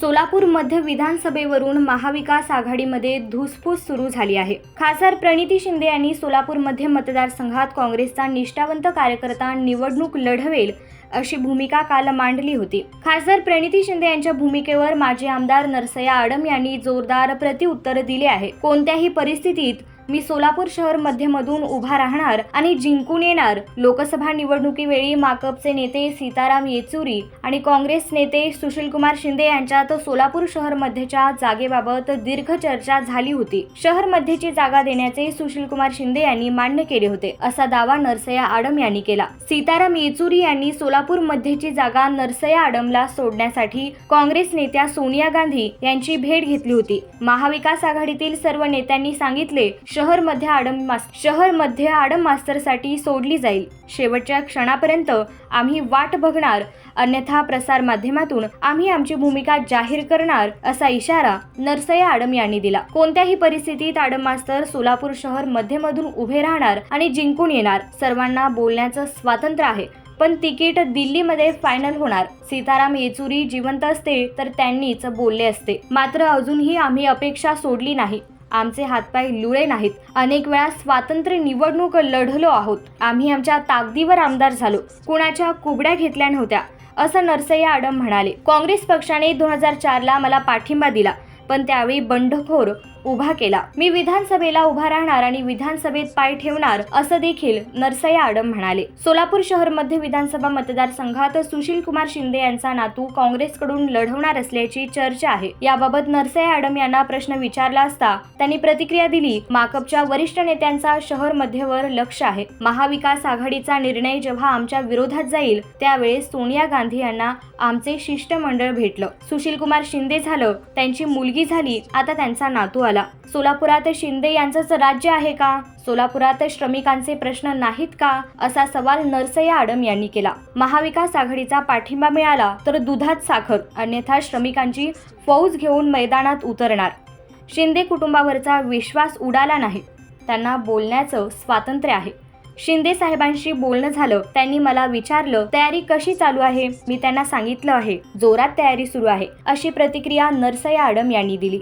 सोलापूर मध्य विधानसभेवरून महाविकास आघाडीमध्ये धुसफूस सुरू झाली आहे. खासदार प्रणिती शिंदे यांनी सोलापूर मध्य मतदारसंघात काँग्रेसचा निष्ठावंत कार्यकर्ता निवडणूक लढवेल अशी भूमिका काल मांडली होती. खासदार प्रणिती शिंदे यांच्या भूमिकेवर माजी आमदार नरसया आडम यांनी जोरदार प्रतिउत्तर दिले आहे. कोणत्याही परिस्थितीत मी सोलापूर शहर मध्यमधून उभा राहणार आणि जिंकून येणार. लोकसभा निवडणुकीवेळी माकपचे नेते सीताराम येचुरी आणि काँग्रेस नेते सुशीलकुमार शिंदे यांच्यात सोलापूर शहर मध्येच्या जागेबाबत दीर्घ चर्चा झाली होती. शहर मध्येची जागा देण्याचे सुशीलकुमार शिंदे यांनी मान्य केले होते असा दावा नरसया आडम यांनी केला. सीताराम येचुरी यांनी सोलापूर मध्येची जागा नरसया आडमला सोडण्यासाठी काँग्रेस नेत्या सोनिया गांधी यांची भेट घेतली होती. महाविकास आघाडीतील सर्व नेत्यांनी सांगितले शहरमध्ये आडम मास शहरमध्ये आडम मास्तरसाठी सोडली जाईल. शेवटच्या क्षणापर्यंत आम्ही वाट बघणार. अन्यथा प्रसार माध्यमातून आम्ही आमची भूमिका जाहीर करणार असा इशारा नरसया आडम यांनी दिला. कोणत्याही परिस्थितीत आडम मास्तर सोलापूर शहर मध्यमधून उभे राहणार आणि जिंकून येणार सर्वांना बोलण्याचं स्वातंत्र्य आहे. पण तिकीट दिल्लीमध्ये फायनल होणार. सीताराम येचुरी जिवंत असते तर त्यांनीच बोलले असते. मात्र अजूनही आम्ही अपेक्षा सोडली नाही. आमचे हातपाय लुळे नाहीत. अनेक वेळा स्वातंत्र्य निवडणूक लढलो आहोत. आम्ही आमच्या ताकदीवर आमदार झालो. कुणाच्या कुबड्या घेतल्या नव्हत्या. असं नरसय्या आडम म्हणाले. काँग्रेस पक्षाने दोन हजार चारला मला पाठिंबा दिला. पण त्यावेळी बंडखोर उभा केला. मी विधानसभेला उभा राहणार आणि विधानसभेत पाय ठेवणार असं देखील नरसया आडम म्हणाले. सोलापूर शहर मध्य विधानसभा मतदारसंघात सुशील कुमार शिंदे यांचा नातू काँग्रेसकडून लढवणार असल्याची चर्चा आहे. याबाबत नरसया आडम यांना प्रश्न विचारला असता त्यांनी प्रतिक्रिया दिली माकपच्या वरिष्ठ नेत्यांचा शहर मध्यवर लक्ष आहे. महाविकास आघाडीचा निर्णय जेव्हा आमच्या विरोधात जाईल त्यावेळेस सोनिया गांधी यांना आमचे शिष्टमंडळ भेटलं. सुशील कुमार शिंदे झालं त्यांची मुलगी झाली आता त्यांचा नातू आला सोलापुरात शिंदे यांचंच राज्य आहे का? सोलापुरात श्रमिकांचे प्रश्न नाहीत का? असा सवाल नरसया आडम यांनी केला. महाविकास आघाडीचा पाठिंबा मिळाला तर दुधात साखर अन्यथा श्रमिकांची फौज घेऊन मैदानात उतरणार. शिंदे कुटुंबावरचा विश्वास उडाला नाही. त्यांना बोलण्याचं स्वातंत्र्य आहे. शिंदे साहेबांशी बोलणं झालं त्यांनी मला विचारलं तयारी कशी चालू आहे? मी त्यांना सांगितलं आहे जोरात तयारी सुरू आहे अशी प्रतिक्रिया नरसया आडम यांनी दिली.